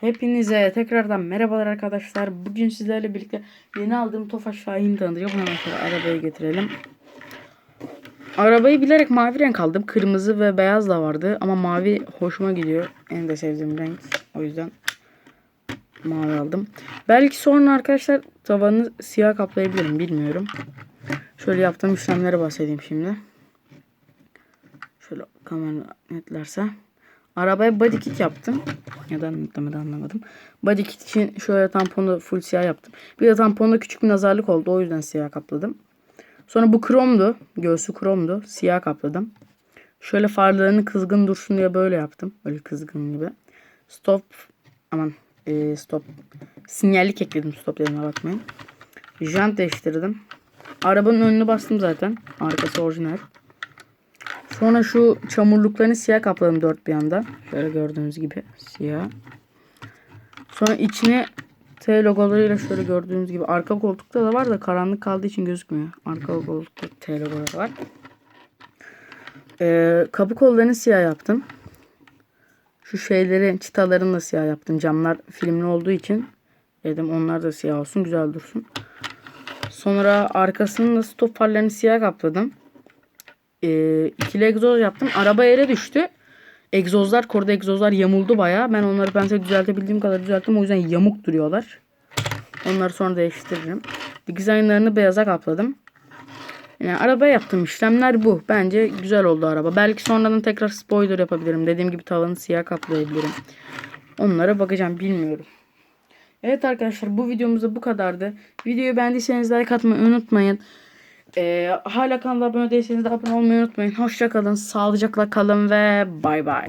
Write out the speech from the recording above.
Hepinize tekrardan merhabalar arkadaşlar. Bugün sizlerle birlikte yeni aldığım Tofaş Şahin'i tanıtacağım. Hemen şöyle arabayı getirelim. Arabayı bilerek mavi renk aldım. Kırmızı ve beyaz da vardı. Ama mavi hoşuma gidiyor. En de sevdiğim renk. O yüzden mavi aldım. Belki sonra arkadaşlar tavanı siyah kaplayabilirim. Bilmiyorum. Şöyle yaptığım işlemlere bahsedeyim şimdi. Şöyle kamera netlerse. Arabaya body kit yaptım. Neden netlemedi anlamadım. Body kit için şöyle tamponu full siyah yaptım. Bir de tamponda küçük bir nazarlık oldu. O yüzden siyah kapladım. Sonra bu kromdu. Göğsü kromdu. Siyah kapladım. Şöyle farlarını kızgın dursun diye böyle yaptım. Böyle kızgın gibi. Stop. Aman. e, stop. Sinyallik ekledim stop dediğime bakmayın. Jant değiştirdim. Arabanın önünü bastım zaten. Arkası orijinal. Sonra şu çamurluklarını siyah kapladım dört bir yanda. Şöyle gördüğünüz gibi siyah. Sonra içine T logolarıyla şöyle gördüğünüz gibi arka koltukta da var da karanlık kaldığı için gözükmüyor. Arka koltukta T logoları var. Ee, kapı kollarını siyah yaptım. Şu şeyleri çıtalarını da siyah yaptım. Camlar filmli olduğu için dedim onlar da siyah olsun güzel dursun. Sonra arkasının da stop farlarını siyah kapladım e, ikili egzoz yaptım. Araba yere düştü. Egzozlar, korda egzozlar yamuldu bayağı. Ben onları ben size düzeltebildiğim kadar düzelttim. O yüzden yamuk duruyorlar. Onları sonra değiştiririm. Dizaynlarını beyaza kapladım. Yani arabaya yaptığım işlemler bu. Bence güzel oldu araba. Belki sonradan tekrar spoiler yapabilirim. Dediğim gibi tavanı siyah kaplayabilirim. Onlara bakacağım bilmiyorum. Evet arkadaşlar bu videomuzda bu kadardı. Videoyu beğendiyseniz like atmayı unutmayın. Ee, hala kanala abone değilseniz de abone olmayı unutmayın. Hoşça kalın, sağlıcakla kalın ve bay bay.